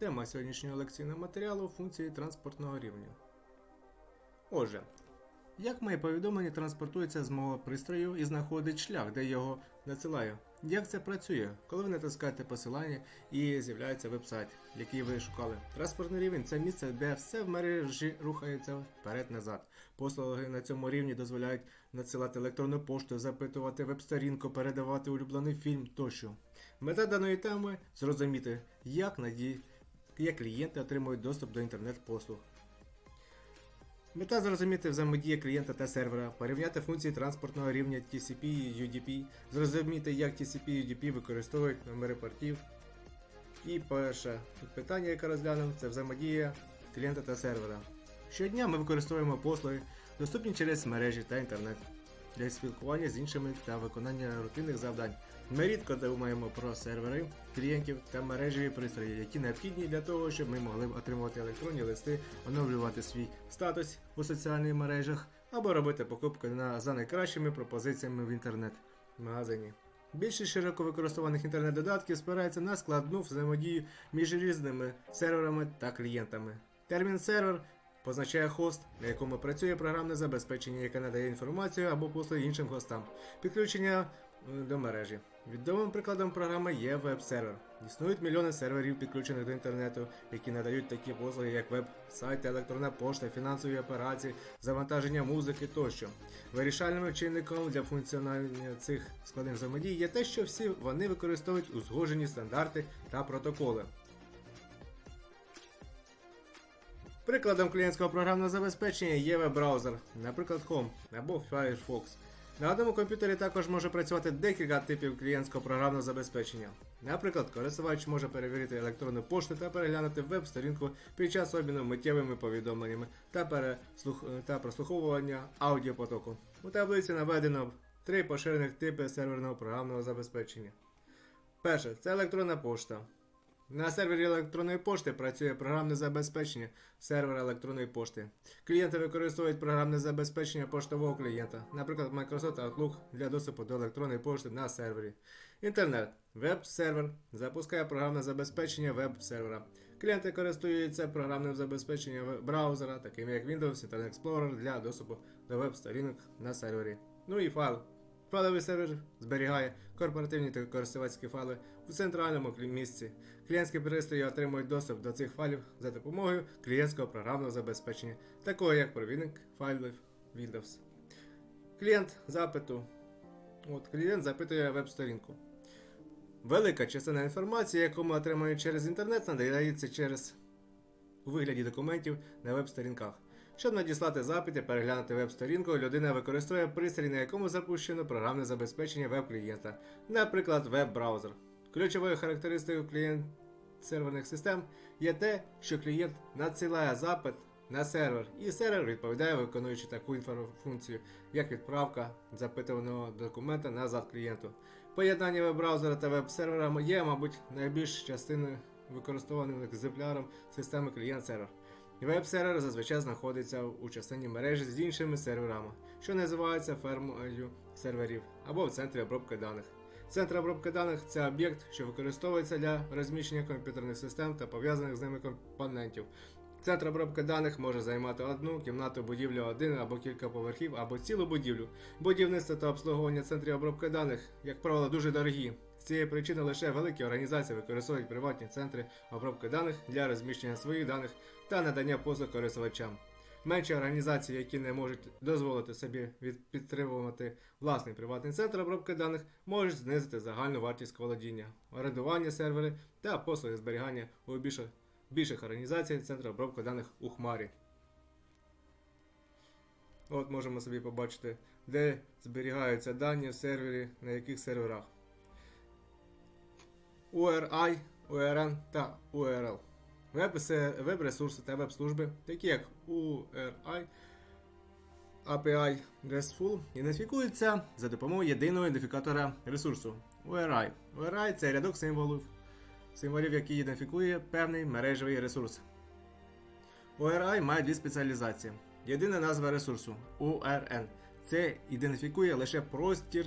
Тема сьогоднішнього лекційного матеріалу функції транспортного рівня. Отже, як моє повідомлення транспортується з мого пристрою і знаходить шлях, де його надсилаю? Як це працює, коли ви натискаєте посилання і з'являється веб-сайт, який ви шукали? Транспортний рівень це місце, де все в мережі рухається вперед-назад. Послуги на цьому рівні дозволяють надсилати електронну пошту, запитувати веб-сторінку, передавати улюблений фільм тощо. Мета даної теми зрозуміти, як наді... як клієнти отримують доступ до інтернет-послуг. Мета зрозуміти взаємодія клієнта та сервера, порівняти функції транспортного рівня TCP і UDP, зрозуміти, як TCP і UDP використовують номери портів. І перше питання, яке розглянемо, це взаємодія клієнта та сервера. Щодня ми використовуємо послуги, доступні через мережі та інтернет для спілкування з іншими та виконання рутинних завдань. Ми рідко думаємо про сервери, клієнтів та мережеві пристрої, які необхідні для того, щоб ми могли отримувати електронні листи, оновлювати свій статус у соціальних мережах або робити покупки на, за найкращими пропозиціями в інтернет-магазині. Більшість широко використованих інтернет-додатків спирається на складну взаємодію між різними серверами та клієнтами. Термін сервер позначає хост, на якому працює програмне забезпечення, яке надає інформацію або послуги іншим хостам. Підключення е, до мережі. Відомим прикладом програми є веб-сервер. Існують мільйони серверів, підключених до інтернету, які надають такі послуги, як веб-сайти, електронна пошта, фінансові операції, завантаження музики тощо. Вирішальним чинником для функціонування цих складних взаємодій є те, що всі вони використовують узгоджені стандарти та протоколи. Прикладом клієнтського програмного забезпечення є веб-браузер, наприклад Chrome або Firefox. На одному комп'ютері також може працювати декілька типів клієнтського програмного забезпечення. Наприклад, користувач може перевірити електронну пошту та переглянути веб-сторінку під час обміну миттєвими повідомленнями та, переслух... та прослуховування аудіопотоку. У таблиці наведено три поширених типи серверного програмного забезпечення. Перше це електронна пошта. На сервері електронної пошти працює програмне забезпечення сервера електронної пошти. Клієнти використовують програмне забезпечення поштового клієнта, наприклад, Microsoft Outlook для доступу до електронної пошти на сервері. Інтернет. Веб-сервер запускає програмне забезпечення веб-сервера. Клієнти користуються програмним забезпеченням браузера, таким як Windows Internet Explorer для доступу до веб-сторінок на сервері. Ну і файл. Файловий сервер зберігає корпоративні та користувацькі файли у центральному місці. Клієнтські пристрої отримують доступ до цих файлів за допомогою клієнтського програмного забезпечення, такого як провідник файлів Windows. Клієнт запиту. От, клієнт запитує веб-сторінку. Велика частина інформації, яку ми отримуємо через інтернет, надається через у вигляді документів на веб-сторінках. Щоб надіслати запит і переглянути веб-сторінку, людина використовує пристрій, на якому запущено програмне забезпечення веб-клієнта, наприклад, веб-браузер. Ключовою характеристикою клієнт серверних систем є те, що клієнт надсилає запит на сервер, і сервер відповідає, виконуючи таку функцію, як відправка запитуваного документа назад клієнту. Поєднання веб-браузера та веб-сервера є, мабуть, найбільш частиною використовуваним екземпляром системи клієнт-сервер. Веб-сервер зазвичай знаходиться у частині мережі з іншими серверами, що називається фермою серверів або в центрі обробки даних. Центр обробки даних це об'єкт, що використовується для розміщення комп'ютерних систем та пов'язаних з ними компонентів. Центр обробки даних може займати одну кімнату, будівлю, один або кілька поверхів, або цілу будівлю. Будівництво та обслуговування центрів обробки даних, як правило, дуже дорогі. З цієї причини лише великі організації використовують приватні центри обробки даних для розміщення своїх даних та надання послуг користувачам. Менші організації, які не можуть дозволити собі підтримувати власний приватний центр обробки даних, можуть знизити загальну вартість володіння, орендування сервери та послуги зберігання у більших, більших організацій центру обробки даних у Хмарі. От можемо собі побачити, де зберігаються дані в сервері, на яких серверах. URI, URN та URL. Веб-ресурси та веб-служби, такі як URI, API RESTful, ідентифікуються за допомогою єдиного ідентифікатора ресурсу URI. URI це рядок символів, символів, який ідентифікує певний мережевий ресурс. URI має дві спеціалізації. Єдина назва ресурсу URN. Це ідентифікує лише простір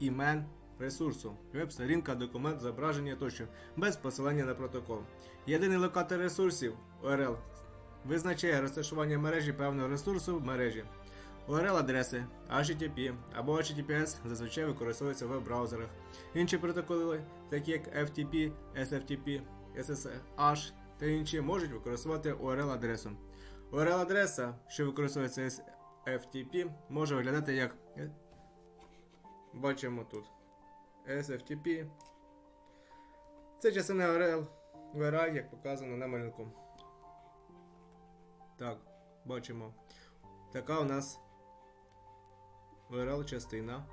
імен ресурсу, веб-сторінка, документ, зображення тощо, без посилання на протокол. Єдиний локатор ресурсів URL визначає розташування мережі певного ресурсу в мережі. URL-адреси HTTP або HTTPS зазвичай використовуються в веб-браузерах. Інші протоколи, такі як FTP, SFTP, SSH та інші, можуть використовувати URL-адресу. URL-адреса, що використовується з FTP, може виглядати як. Бачимо тут. SFTP. Це частина URL, URI, як показано на малюнку. Так, бачимо. Така у нас URL частина.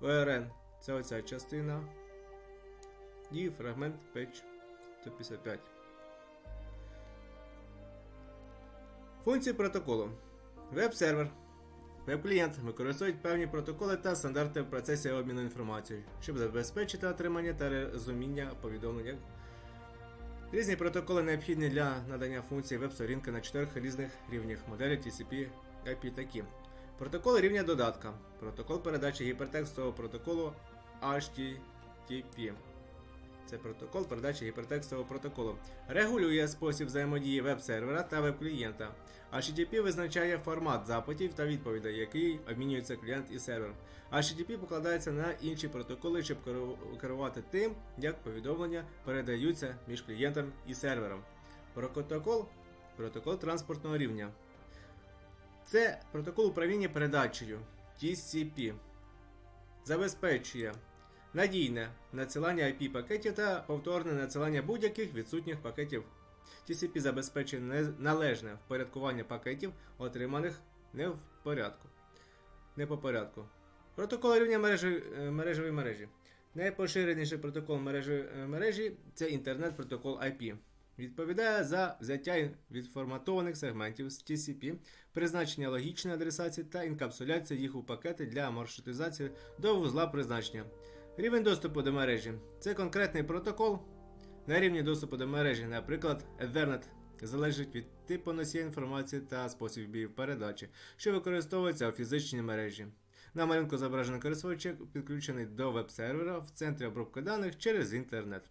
URN це оця частина. І фрагмент page 155. Функції протоколу. Веб-сервер. Веб-клієнт використовують певні протоколи та стандарти в процесі обміну інформацією, щоб забезпечити отримання та розуміння повідомлень. Різні протоколи необхідні для надання функцій веб-сторінки на чотирьох різних рівнях моделі TCP IP такі. Протокол рівня додатка. Протокол передачі гіпертекстового протоколу HTTP. Це протокол передачі гіпертекстового протоколу. Регулює спосіб взаємодії веб-сервера та веб-клієнта. HTTP визначає формат запитів та відповідей, який обмінюється клієнт і сервер. HTTP покладається на інші протоколи, щоб керувати тим, як повідомлення передаються між клієнтом і сервером. Протокол протокол транспортного рівня. Це протокол управління передачею TCP. Забезпечує надійне надсилання IP пакетів та повторне надсилання будь-яких відсутніх пакетів. TCP забезпечує належне впорядкування пакетів, отриманих не в порядку. Не по порядку. Протокол рівня мережі, е, мережевої мережі. Найпоширеніший протокол мережі, е, мережі це інтернет-протокол IP. Відповідає за взяття відформатованих сегментів з TCP, призначення логічної адресації та інкапсуляцію їх у пакети для маршрутизації до вузла призначення. Рівень доступу до мережі це конкретний протокол на рівні доступу до мережі, наприклад, Ethernet, залежить від типу носія інформації та способів передачі, що використовується у фізичній мережі. На малюнку зображений користувач підключений до веб-сервера в центрі обробки даних через інтернет.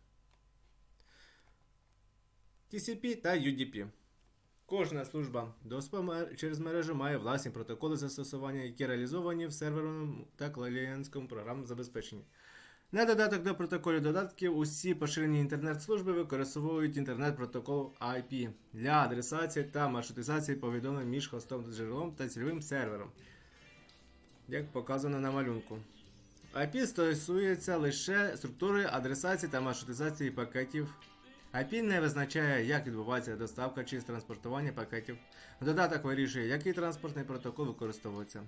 TCP та UDP. Кожна служба доступу через мережу має власні протоколи застосування, які реалізовані в серверному та клієнтському програмному забезпеченні. На додаток до протоколів додатків усі поширені інтернет-служби використовують інтернет-протокол IP для адресації та маршрутизації повідомлень між хостом та джерелом та цільовим сервером, як показано на малюнку. IP стосується лише структури адресації та маршрутизації пакетів. IP не визначає, як відбувається доставка чи транспортування пакетів. Додаток вирішує, який транспортний протокол використовується.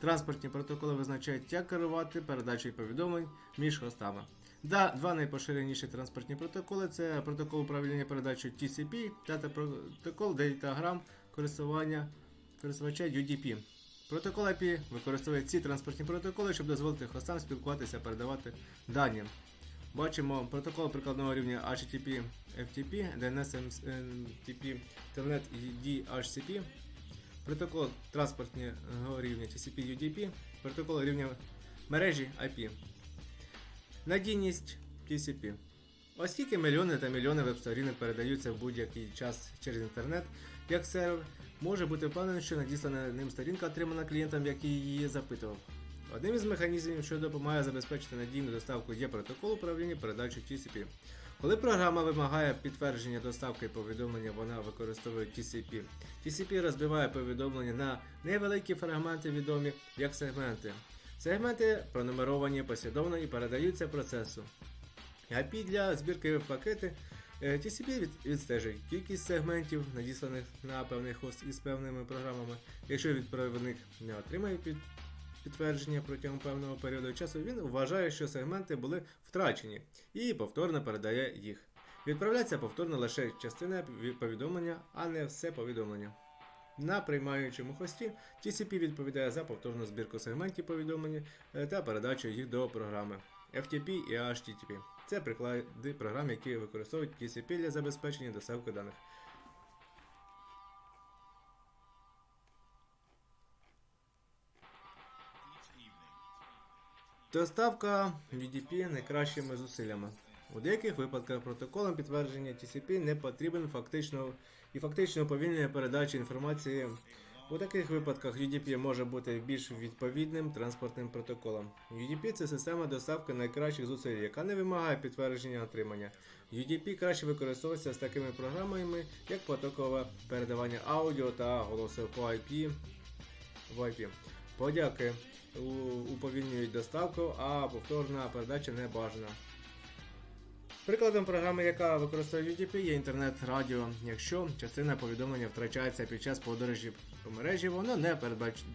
Транспортні протоколи визначають, як керувати передачею повідомлень між хостами. Да, два найпоширеніші транспортні протоколи це протокол управління передачею TCP та протокол Datagram користування користувача UDP. Протокол IP використовує ці транспортні протоколи, щоб дозволити хостам спілкуватися, передавати дані. Бачимо протокол прикладного рівня HTTP FTP, DNS MTP, Telnet DHCP, протокол транспортного рівня TCP UDP, протокол рівня мережі IP. Надійність TCP. Оскільки мільйони та мільйони веб-сторінок передаються в будь-який час через інтернет, як сервер, може бути впевнений, що надіслана ним сторінка отримана клієнтом, який її запитував. Одним із механізмів, що допомагає забезпечити надійну доставку, є протокол управління передачі TCP. Коли програма вимагає підтвердження доставки повідомлення, вона використовує TCP. TCP розбиває повідомлення на невеликі фрагменти, відомі як сегменти. Сегменти пронумеровані послідовно і передаються процесу. API для збірки в пакети е, TCP від- відстежує кількість сегментів, надісланих на певний хост із певними програмами. Якщо відправник не отримає підтвердження протягом певного періоду часу, він вважає, що сегменти були втрачені і повторно передає їх. Відправляється повторно лише частина повідомлення, а не все повідомлення. На приймаючому хості TCP відповідає за повторну збірку сегментів повідомлення е, та передачу їх до програми FTP і HTTP. Це приклади програм, які використовують TCP для забезпечення доставки даних. Доставка UDP найкращими зусиллями. У деяких випадках протоколом підтвердження TCP не потрібен фактично і фактично уповільнення передачі інформації. У таких випадках UDP може бути більш відповідним транспортним протоколом. UDP це система доставки найкращих зусиль, яка не вимагає підтвердження отримання. UDP краще використовується з такими програмами, як потокове передавання аудіо та голосу по IP. В IP. Подяки уповільнюють доставку, а повторна передача не бажана. Прикладом програми, яка використовує UDP, є інтернет-радіо. Якщо частина повідомлення втрачається під час подорожі по мережі, воно не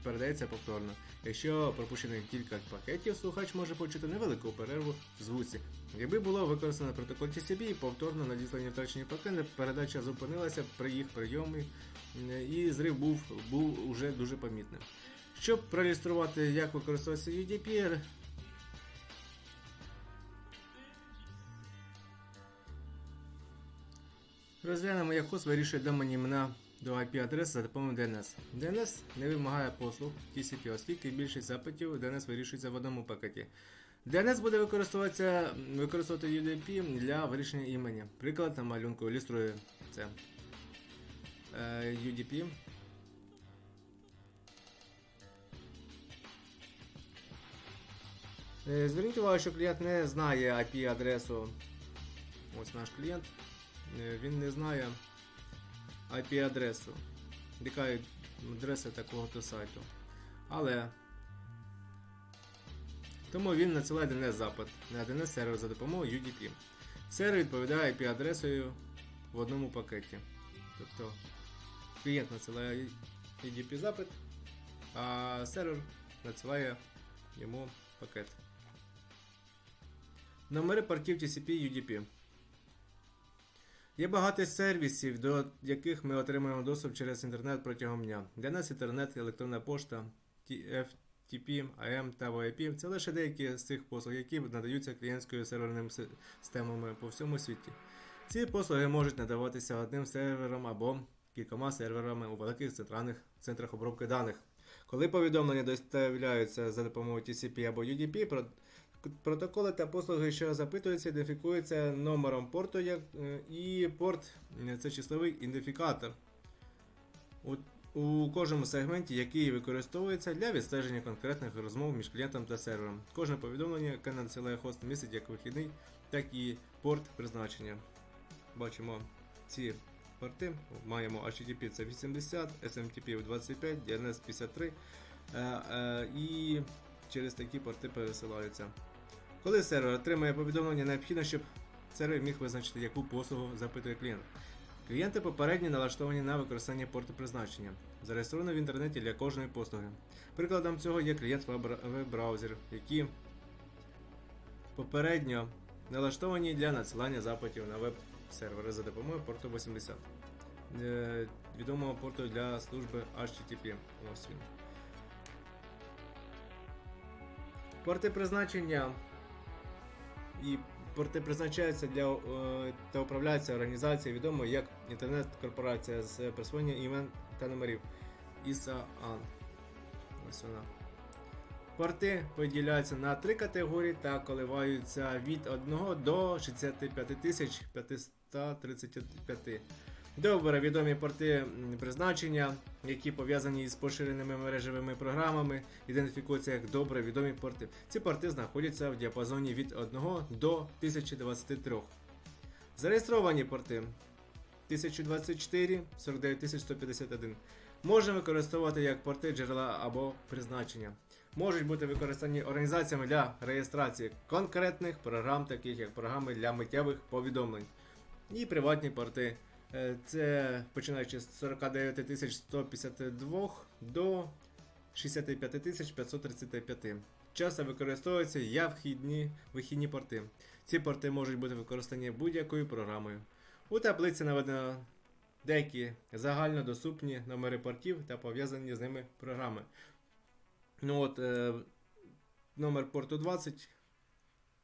передається повторно. Якщо пропущених кілька пакетів, слухач може почути невелику перерву в звуці. Якби було використано протокол TCP повторно надіслані втрачені пакети, передача зупинилася при їх прийомі, е, і зрив був, був уже дуже помітним. Щоб проілюструвати, як використовується UDP, Розглянемо, як хост вирішує доменні імена до IP-адреси за допомогою DNS. DNS не вимагає послуг TCP, оскільки більшість запитів DNS вирішується в одному пакеті. DNS буде використовуватися використовувати UDP для вирішення імені. Приклад на малюнку ілюструє це. Е, UDP. Зверніть увагу, що клієнт не знає IP-адресу. Ось наш клієнт. Е, Він не знає IP-адресу. Яка адреса такого-то сайту. Але. Тому він надсилає DNS запит на DNS сервер за допомогою UDP. Сервер відповідає IP-адресою в одному пакеті. Тобто клієнт надсилає UDP запит, а сервер надсилає йому пакет. Номери портів TCP UDP. Є багато сервісів, до яких ми отримуємо доступ через інтернет протягом дня. Для нас інтернет, електронна пошта, FTP, AM та VoIP – це лише деякі з цих послуг, які надаються клієнтською серверними системами по всьому світі. Ці послуги можуть надаватися одним сервером або кількома серверами у великих центральних центрах обробки даних. Коли повідомлення доставляються за допомогою TCP або UDP, Протоколи та послуги, що запитуються, ідентифікуються номером порту як, е, і порт е, це числовий ідентифікатор у, у кожному сегменті, який використовується для відстеження конкретних розмов між клієнтом та сервером. Кожне повідомлення, яке надсилає хост, містить як вихідний, так і порт призначення. Бачимо ці порти. Маємо HTTP це 80, SMTP 25, DNS 53 е, е, і через такі порти пересилаються. Коли сервер отримує повідомлення, необхідно, щоб сервер міг визначити, яку послугу запитує клієнт. Клієнти попередньо налаштовані на використання порту призначення, зареєстровано в інтернеті для кожної послуги. Прикладом цього є клієнт веб- веб-браузер, які попередньо налаштовані для надсилання запитів на веб-сервери за допомогою порту 80, е, відомого порту для служби HTTP. Ось він. Порти призначення і порти призначаються для е, та управляються організацією відомою як інтернет-корпорація з присвоєння імен та номерів ІСААН. Ось вона. Порти поділяються на три категорії та коливаються від 1 до 65 535. Добре відомі порти призначення, які пов'язані з поширеними мережевими програмами, ідентифікуються як добре відомі порти. Ці порти знаходяться в діапазоні від 1 до 1023. Зареєстровані порти 1024 49151 можна використовувати як порти джерела або призначення. Можуть бути використані організаціями для реєстрації конкретних програм, таких як програми для миттєвих повідомлень. І приватні порти. Е, Це починаючи з 49 152 до 65 535. Часто використовуються як вхідні вихідні порти. Ці порти можуть бути використані будь-якою програмою. У таблиці наведено деякі загальнодоступні номери портів та пов'язані з ними програми. Ну от, е, номер порту 20,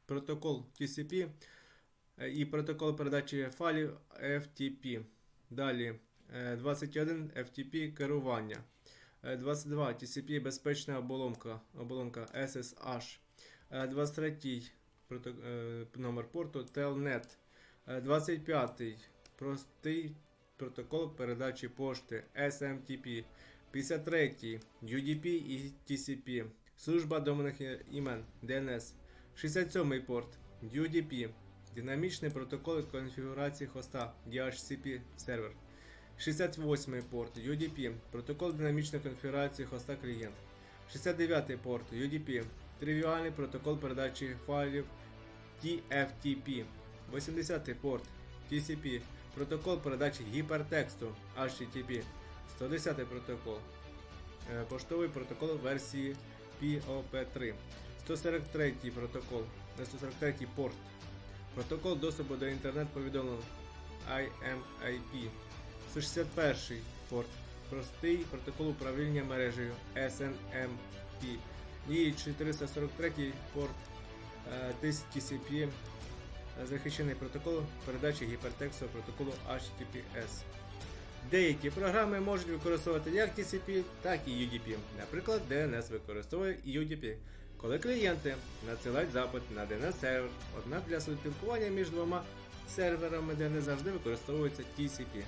протокол TCP і протокол передачі файлів FTP. Далі е, 21 FTP керування. Е, 22 TCP безпечна оболонка, оболонка SSH. Е, 23 прото- е, номер порту Telnet. Е, 25 простий протокол передачі пошти SMTP. 53 UDP і TCP. Служба доменних імен DNS. 67 порт UDP. Динамічний протокол конфігурації хоста DHCP сервер. 68 порт UDP. Протокол динамічної конфігурації хоста клієнт. 69 порт UDP. Тривіальний протокол передачі файлів TFTP. 80 порт TCP. Протокол передачі гіпертексту HTTP. 110 протокол. Е, Поштовий протокол версії POP3. 143 протокол. не 143 порт. Протокол доступу до інтернет-повідомлень IMIP. 161 порт. Простий протокол управління мережею SNMP. І 443 порт е, TCP захищений протокол передачі гіпертексту протоколу HTTPS. Деякі програми можуть використовувати як TCP, так і UDP. Наприклад, DNS використовує UDP, коли клієнти надсилають запит на DNS сервер, однак для спілкування між двома серверами DNS завжди використовується TCP.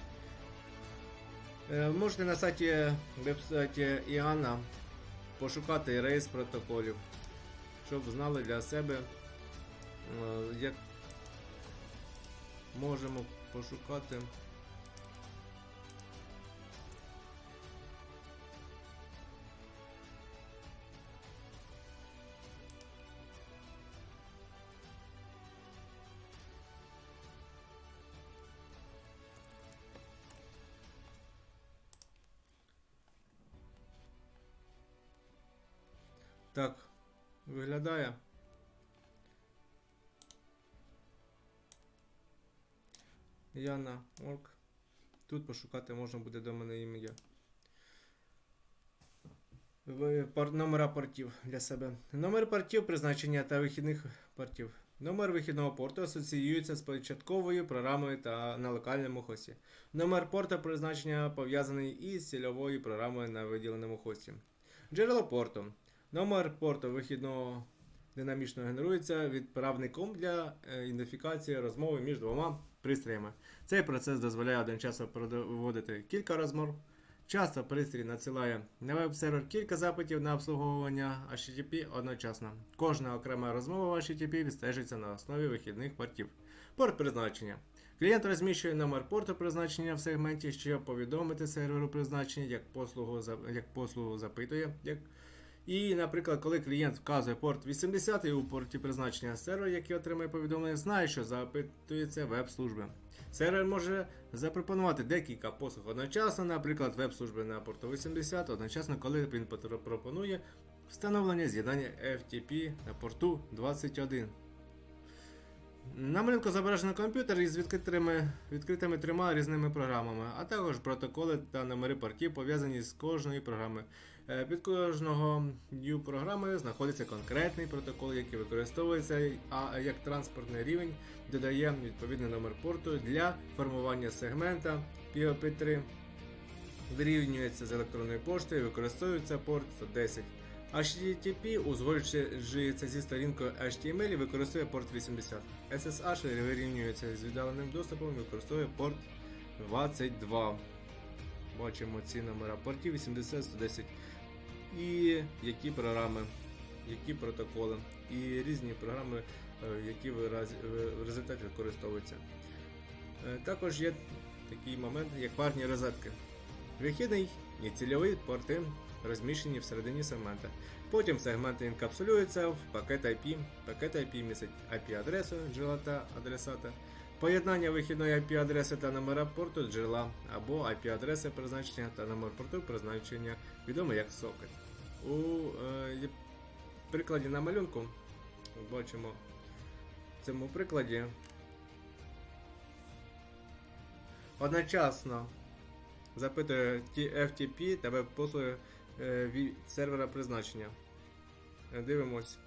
Е, Можете на сайті веб-сайті Іана пошукати рейс протоколів, щоб знали для себе, е, як можемо пошукати. Виглядає. Яна Орк. Тут пошукати можна буде до мене ім'я. Ви- Номера портів для себе. Номер портів призначення та вихідних портів. Номер вихідного порту асоціюється з початковою програмою та на локальному хості. Номер порта призначення пов'язаний із цільовою програмою на виділеному хості. Джерело порту. Номер порту вихідного динамічно генерується відправником для е, ідентифікації розмови між двома пристроями. Цей процес дозволяє одночасно проводити кілька розмов. Часто пристрій надсилає на веб-сервер кілька запитів на обслуговування HTTP одночасно. Кожна окрема розмова в HTTP відстежується на основі вихідних портів. Порт призначення. Клієнт розміщує номер порту призначення в сегменті, щоб повідомити серверу призначення, як послугу, як послугу запитує. Як... І, наприклад, коли клієнт вказує порт 80 у порті призначення сервер, який отримує повідомлення, знає, що запитується веб-служби. Сервер може запропонувати декілька послуг одночасно, наприклад, веб-служби на порту 80, одночасно, коли він пропонує встановлення з'єднання FTP на порту 21. На малюнку зображено комп'ютер із відкритими, відкритими трьома різними програмами, а також протоколи та номери портів пов'язані з кожною програмою. Е, Під кожного new програми знаходиться конкретний протокол, який використовується а як транспортний рівень, додає відповідний номер порту для формування сегмента POP3. Вирівнюється з електронною поштою, використовується порт 110. HTTP узгоджується зі сторінкою HTML і використовує порт 80. SSH вирівнюється з віддаленим доступом використовує порт 22. Бачимо ці номера портів 80, 110. І які програми, які протоколи, і різні програми, е, які в результаті використовуються. Е, Також є такий момент, як парні розетки. Вихідний і цільовий порти розміщені всередині сегмента. Потім сегменти інкапсулюються в пакет IP. Пакет IP містить IP-адресу джерела та адресата. Поєднання вихідної IP-адреси та номера порту джерела або IP-адреси призначення та номер порту призначення відомо як сокет. У е, прикладі на малюнку бачимо в цьому прикладі одночасно запитує FTP та веб-послуги е, від сервера призначення. Е, Дивимось.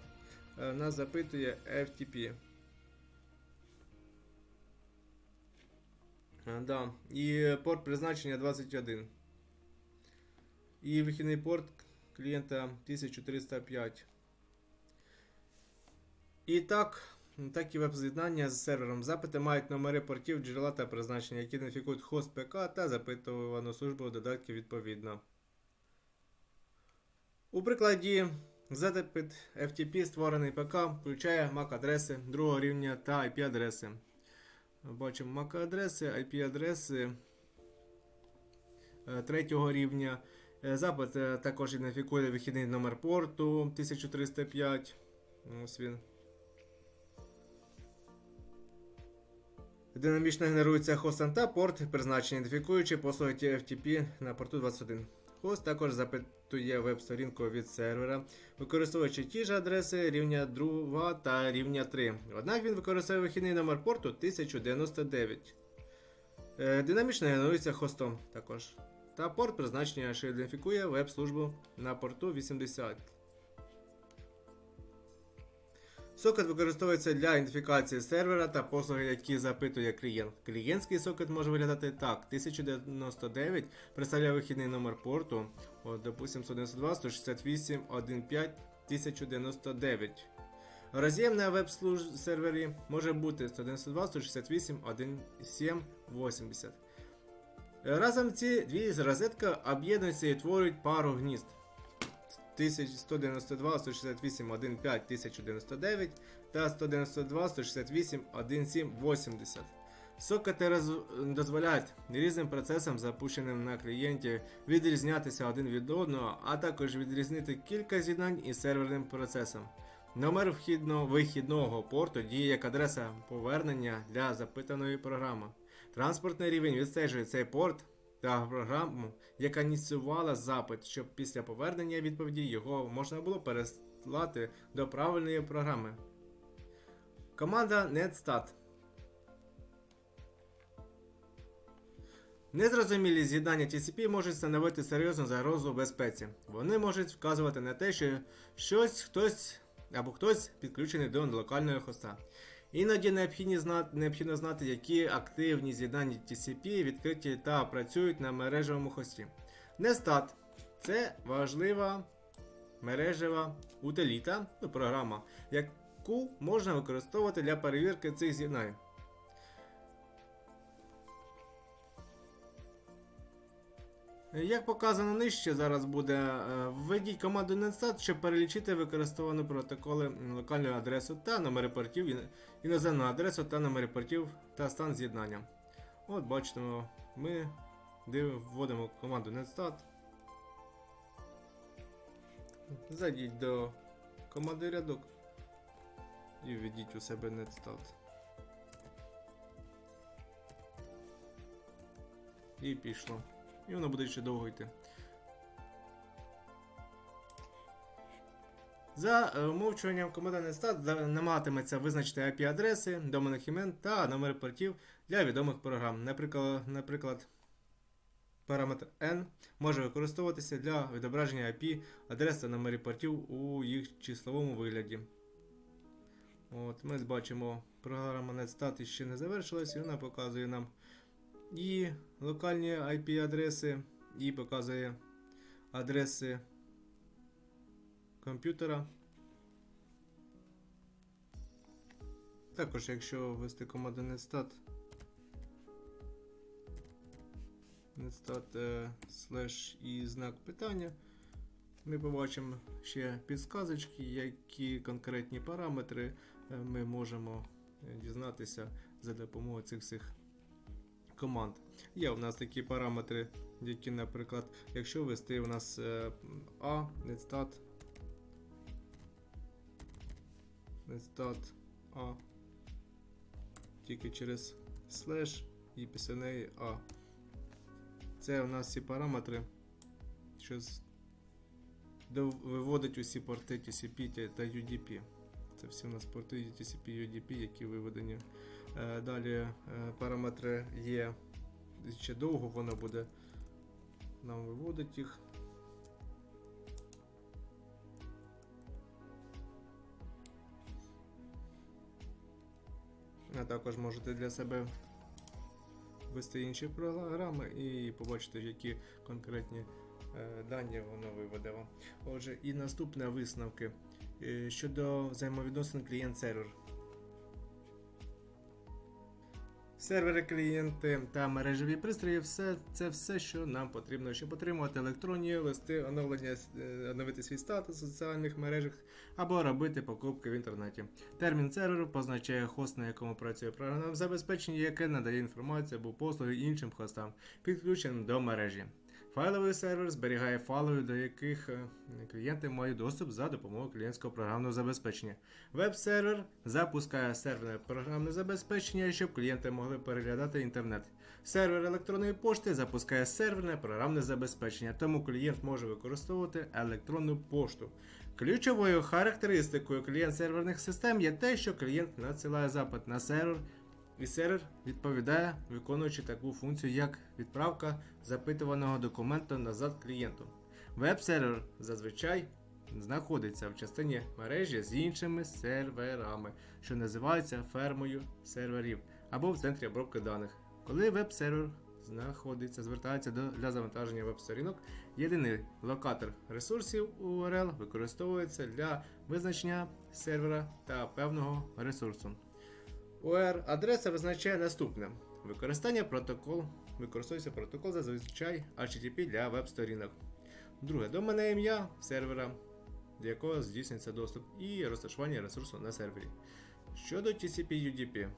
Е, Нас запитує FTP. Е, Да. І порт призначення 21. І вихідний порт клієнта 1305. І так, такі веб-з'єднання з сервером запити мають номери портів, джерела та призначення, які ідентифікують хост ПК та запитувану службу додатків відповідно. У прикладі запит FTP створений ПК включає MAC-адреси другого рівня та IP-адреси. Бачимо MAC-адреси, IP-адреси е, третього рівня. Е, Запит е, також ідентифікує вихідний номер порту 1305. Ось він. Динамічно генерується хостом та порт, призначення ідентифікуючи послуги TFTP на порту 21. Хост також запитує веб-сторінку від сервера, використовуючи ті ж адреси рівня 2 та рівня 3. Однак він використовує вихідний номер порту 1099. Е, Динамічно генерується хостом також. Та порт призначення, що ідентифікує веб-службу на порту 80. Сокет використовується для ідентифікації сервера та послуги, які запитує клієнт. Клієнтський сокет може виглядати так: 1099 представляє вихідний номер порту, от, допустим, 192, 168, 15, 1099. Роз'єм на веб-сервері може бути 192, 168, 17, 80. Разом ці дві розетки об'єднуються і творюють пару гнізд. 1192, 168, 15, 1099 та 192, 168, 17, 80. Сокети дозволяють різним процесам, запущеним на клієнті, відрізнятися один від одного, а також відрізнити кілька з'єднань із серверним процесом. Номер вхідного вихідного порту діє як адреса повернення для запитаної програми. Транспортний рівень відстежує цей порт та програму, яка ініціювала запит, щоб після повернення відповіді його можна було переслати до правильної програми. Команда netstat. Незрозумілі з'єднання TCP можуть становити серйозну загрозу безпеці. Вони можуть вказувати на те, що щось хтось або хтось підключений до локального хоста. Іноді необхідно знати, необхідно знати, які активні з'єднання TCP відкриті та працюють на мережевому хості. Nestat – це важлива мережева утиліта, ну, програма, яку можна використовувати для перевірки цих з'єднань. Як показано нижче, зараз буде е, введіть команду netstat, щоб перелічити використовану протоколи м, локальну адресу та номери портів, іноземну адресу та номери портів та стан з'єднання. От бачимо, ми вводимо команду netstat. Зайдіть до команди рядок і введіть у себе netstat. І пішло. І воно буде ще довго йти. За е, умовчуванням команда Netstat намагатиметься визначити IP-адреси, доменних імен та номери портів для відомих програм. Наприклад, наприклад, параметр N може використовуватися для відображення IP адрес та номерів портів у їх числовому вигляді. От, ми бачимо, програма Netstat ще не завершилась, і вона показує нам і локальні IP-адреси, і показує адреси комп'ютера. Також, якщо ввести команду netstat, netstat е, слеш і знак питання, ми побачимо ще підсказочки, які конкретні параметри е, ми можемо е, дізнатися за допомогою цих всіх команд. Є у нас такі параметри, які, наприклад, якщо ввести у нас A, netstat, netstat A, тільки через слеш і після неї A. Це у нас всі параметри, що виводить усі порти TCP та UDP. Це всі у нас порти TCP UDP, які виведені. Е, Далі е, параметри є. Ще довго воно буде нам виводить їх. А також можете для себе ввести інші програми і побачити, які конкретні е, дані воно виведе вам. Отже, і наступне висновки. щодо взаємовідносин клієнт-сервер. Сервери, клієнти та мережеві пристрої все, це все, що нам потрібно, щоб отримувати електронні листи, оновлення, е, оновити свій статус у соціальних мережах або робити покупки в інтернеті. Термін серверу позначає хост, на якому працює програмне забезпечення, яке надає інформацію або послуги іншим хостам, підключеним до мережі. Файловий сервер зберігає файли, до яких е, клієнти мають доступ за допомогою клієнтського програмного забезпечення. Веб-сервер запускає серверне програмне забезпечення, щоб клієнти могли переглядати інтернет. Сервер електронної пошти запускає серверне програмне забезпечення, тому клієнт може використовувати електронну пошту. Ключовою характеристикою клієнт-серверних систем є те, що клієнт надсилає запит на сервер, і сервер відповідає, виконуючи таку функцію, як відправка запитуваного документу назад клієнту. Веб-сервер зазвичай знаходиться в частині мережі з іншими серверами, що називаються фермою серверів або в центрі обробки даних. Коли веб-сервер знаходиться, звертається до, для завантаження веб-сторінок, єдиний локатор ресурсів URL використовується для визначення сервера та певного ресурсу. UR адреса визначає наступне: використання протокол. Використовується протокол зазвичай HTTP для веб-сторінок. Друге доменне ім'я сервера, до якого здійснюється доступ, і розташування ресурсу на сервері. Щодо TCP UDP.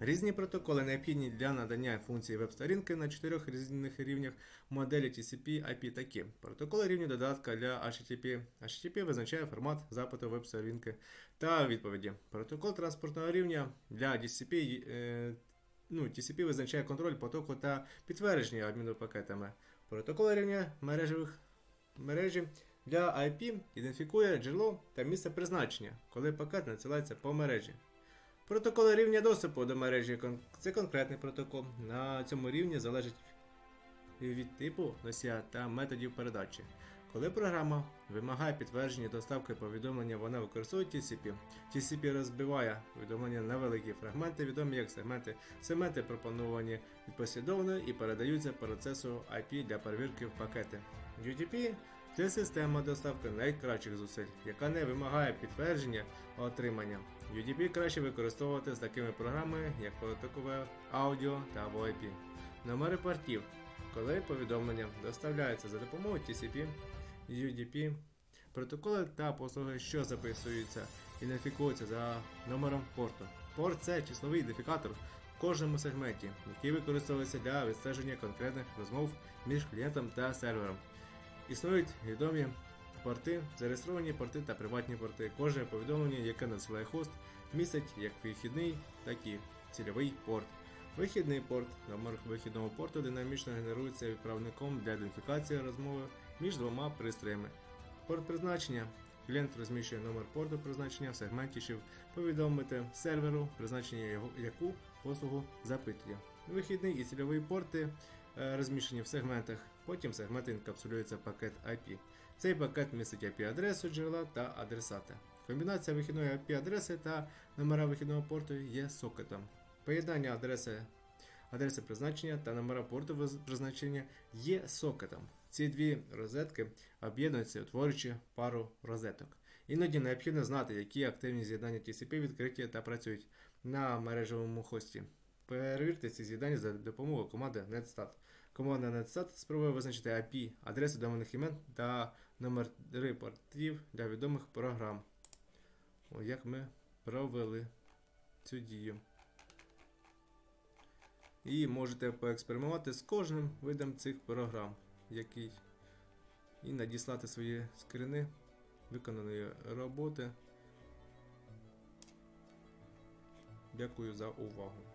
Різні протоколи необхідні для надання функції веб-сторінки на чотирьох різних рівнях моделі TCP IP такі. Протоколи рівні додатка для HTTP. HTTP визначає формат запиту веб-сторінки та відповіді. Протокол транспортного рівня для TCP. Е, ну, TCP визначає контроль потоку та підтвердження обміну пакетами. Протокол рівня мережевих мережі для IP ідентифікує джерело та місце призначення, коли пакет надсилається по мережі. Протоколи рівня доступу до мережі це конкретний протокол. На цьому рівні залежить від типу носія та методів передачі. Коли програма вимагає підтвердження доставки повідомлення, вона використовує TCP. TCP розбиває повідомлення на великі фрагменти, відомі як сегменти. Сегменти пропоновані послідовно і передаються процесу IP для перевірки в пакети. UDP це система доставки найкращих зусиль, яка не вимагає підтвердження отримання. UDP краще використовувати з такими програмами, як потокове аудіо та VoIP. Номери портів. Коли повідомлення доставляються за допомогою TCP, UDP, протоколи та послуги, що записуються, ідентифікуються за номером порту. Порт це числовий ідентифікатор в кожному сегменті, який використовується для відстеження конкретних розмов між клієнтом та сервером. Існують відомі порти, зареєстровані порти та приватні порти. Кожне повідомлення, яке надсилає хост, містить як вихідний, так і цільовий порт. Вихідний порт. Номер вихідного порту динамічно генерується відправником для ідентифікації розмови між двома пристроями. Порт призначення. Клієнт розміщує номер порту призначення в сегменті, щоб повідомити серверу, призначення його яку послугу запитує. Вихідний і цільовий порти е, розміщені в сегментах. Потім сегменти інкапсулюються в пакет IP. Цей пакет містить IP-адресу джерела та адресата. Комбінація вихідної IP-адреси та номера вихідного порту є сокетом. Поєднання адреси, адреси призначення та номера порту призначення є сокетом. Ці дві розетки об'єднуються, утворюючи пару розеток. Іноді необхідно знати, які активні з'єднання TCP відкриті та працюють на мережевому хості. Перевірте ці з'єднання за допомогою команди netstat. Команда netstat спробує визначити IP, адреси доменних імен та номери портів для відомих програм. О, як ми провели цю дію. І можете поекспериментувати з кожним видом цих програм, який, і надіслати свої скрини виконаної роботи. Дякую за увагу.